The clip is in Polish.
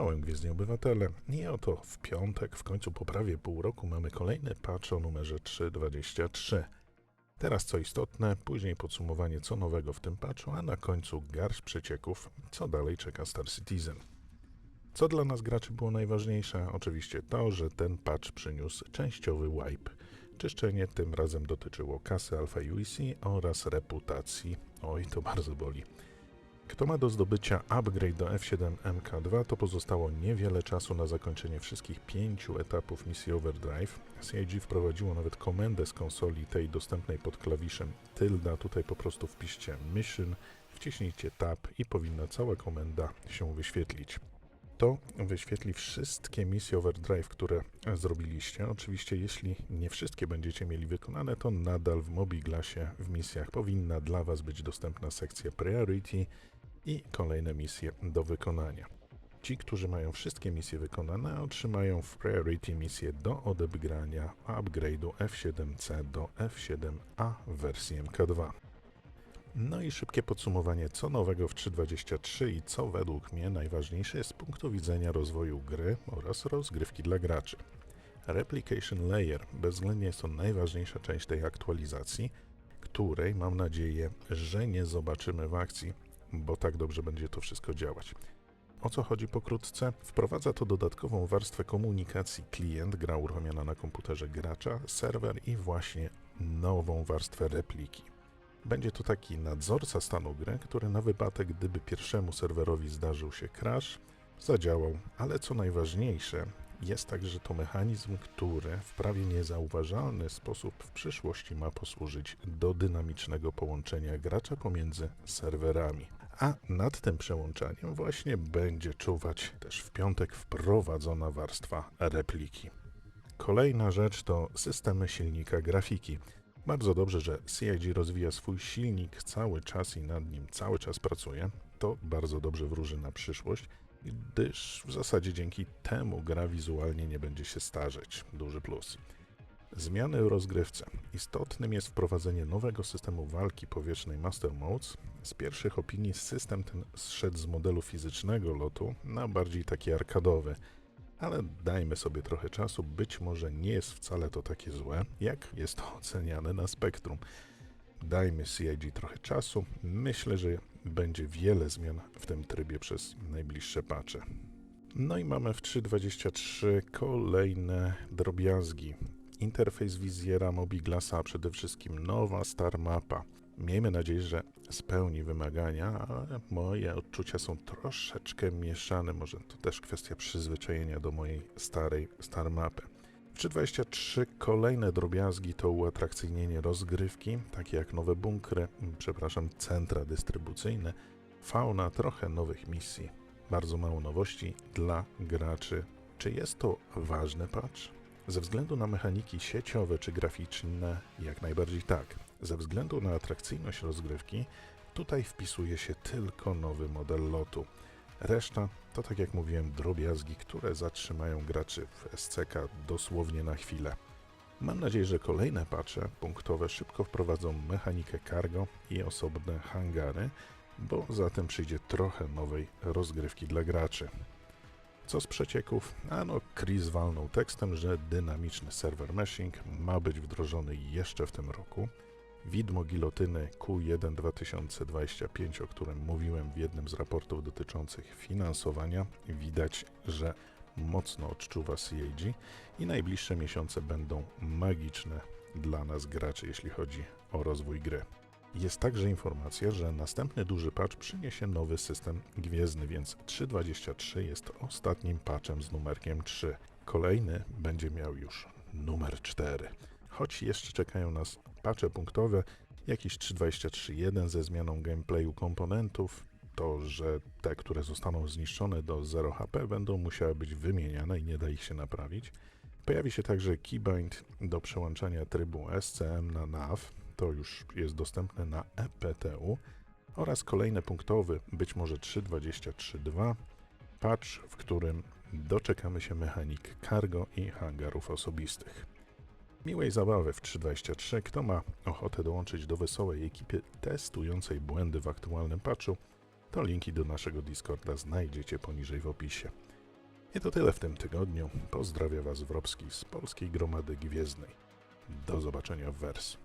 Czołem Gwiezdni Obywatele. I oto w piątek, w końcu po prawie pół roku, mamy kolejny patch o numerze 3.23. Teraz co istotne, później podsumowanie co nowego w tym patchu, a na końcu garść przecieków, co dalej czeka Star Citizen. Co dla nas graczy było najważniejsze? Oczywiście to, że ten patch przyniósł częściowy wipe. Czyszczenie tym razem dotyczyło kasy Alpha UEC oraz reputacji. Oj, to bardzo boli. Kto ma do zdobycia upgrade do F7 MK2, to pozostało niewiele czasu na zakończenie wszystkich pięciu etapów misji Overdrive. CIG wprowadziło nawet komendę z konsoli tej dostępnej pod klawiszem tylda. Tutaj po prostu wpiszcie mission, wciśnijcie tab i powinna cała komenda się wyświetlić. To wyświetli wszystkie misje Overdrive, które zrobiliście. Oczywiście, jeśli nie wszystkie będziecie mieli wykonane, to nadal w Mobiglasie w misjach powinna dla Was być dostępna sekcja Priority i kolejne misje do wykonania. Ci, którzy mają wszystkie misje wykonane, otrzymają w Priority misję do odebrania upgrade'u F7C do F7A w wersji MK2. No i szybkie podsumowanie, co nowego w 3.23 i co według mnie najważniejsze jest z punktu widzenia rozwoju gry oraz rozgrywki dla graczy. Replication Layer bezwzględnie jest to najważniejsza część tej aktualizacji, której mam nadzieję, że nie zobaczymy w akcji, bo tak dobrze będzie to wszystko działać. O co chodzi pokrótce? Wprowadza to dodatkową warstwę komunikacji klient, gra uruchomiona na komputerze gracza, serwer i właśnie nową warstwę repliki. Będzie to taki nadzorca stanu gry, który na wypadek, gdyby pierwszemu serwerowi zdarzył się crash, zadziałał, ale co najważniejsze, jest także to mechanizm, który w prawie niezauważalny sposób w przyszłości ma posłużyć do dynamicznego połączenia gracza pomiędzy serwerami. A nad tym przełączaniem właśnie będzie czuwać też w piątek wprowadzona warstwa repliki. Kolejna rzecz to systemy silnika grafiki. Bardzo dobrze, że CIG rozwija swój silnik cały czas i nad nim cały czas pracuje. To bardzo dobrze wróży na przyszłość, gdyż w zasadzie dzięki temu gra wizualnie nie będzie się starzeć. Duży plus. Zmiany rozgrywce. Istotnym jest wprowadzenie nowego systemu walki powietrznej Master Modes. Z pierwszych opinii system ten zszedł z modelu fizycznego lotu na bardziej taki arkadowy ale dajmy sobie trochę czasu, być może nie jest wcale to takie złe, jak jest to oceniane na spektrum. Dajmy CIG trochę czasu, myślę, że będzie wiele zmian w tym trybie przez najbliższe patche. No i mamy w 3.23 kolejne drobiazgi. Interfejs wizjera Mobiglasa, a przede wszystkim nowa Star Mapa. Miejmy nadzieję, że spełni wymagania, ale moje odczucia są troszeczkę mieszane. Może to też kwestia przyzwyczajenia do mojej starej Star Mapy. W 3.23 kolejne drobiazgi to uatrakcyjnienie rozgrywki, takie jak nowe bunkry, przepraszam, centra dystrybucyjne, fauna, trochę nowych misji, bardzo mało nowości dla graczy. Czy jest to ważny patch? Ze względu na mechaniki sieciowe czy graficzne, jak najbardziej tak. Ze względu na atrakcyjność rozgrywki, tutaj wpisuje się tylko nowy model lotu. Reszta to, tak jak mówiłem, drobiazgi, które zatrzymają graczy w SCK dosłownie na chwilę. Mam nadzieję, że kolejne patche punktowe szybko wprowadzą mechanikę cargo i osobne hangary, bo zatem przyjdzie trochę nowej rozgrywki dla graczy. Co z przecieków? Ano, Chris walnął tekstem, że dynamiczny server meshing ma być wdrożony jeszcze w tym roku. Widmo gilotyny Q1 2025, o którym mówiłem w jednym z raportów dotyczących finansowania, widać, że mocno odczuwa CAG i najbliższe miesiące będą magiczne dla nas graczy, jeśli chodzi o rozwój gry. Jest także informacja, że następny duży patch przyniesie nowy system gwiezdny, więc 3.23 jest ostatnim patchem z numerkiem 3. Kolejny będzie miał już numer 4. Choć jeszcze czekają nas patche punktowe, jakiś 3.23.1 ze zmianą gameplayu komponentów, to, że te, które zostaną zniszczone do 0 HP będą musiały być wymieniane i nie da ich się naprawić. Pojawi się także keybind do przełączania trybu SCM na NAV, to już jest dostępne na EPTU oraz kolejny punktowy, być może 3.23.2 patch, w którym doczekamy się mechanik cargo i hangarów osobistych. Miłej zabawy w 3.23. Kto ma ochotę dołączyć do wesołej ekipy testującej błędy w aktualnym patchu, to linki do naszego Discorda znajdziecie poniżej w opisie. I to tyle w tym tygodniu. Pozdrawia Was Wrobski z Polskiej Gromady Gwiezdnej. Do zobaczenia w wers.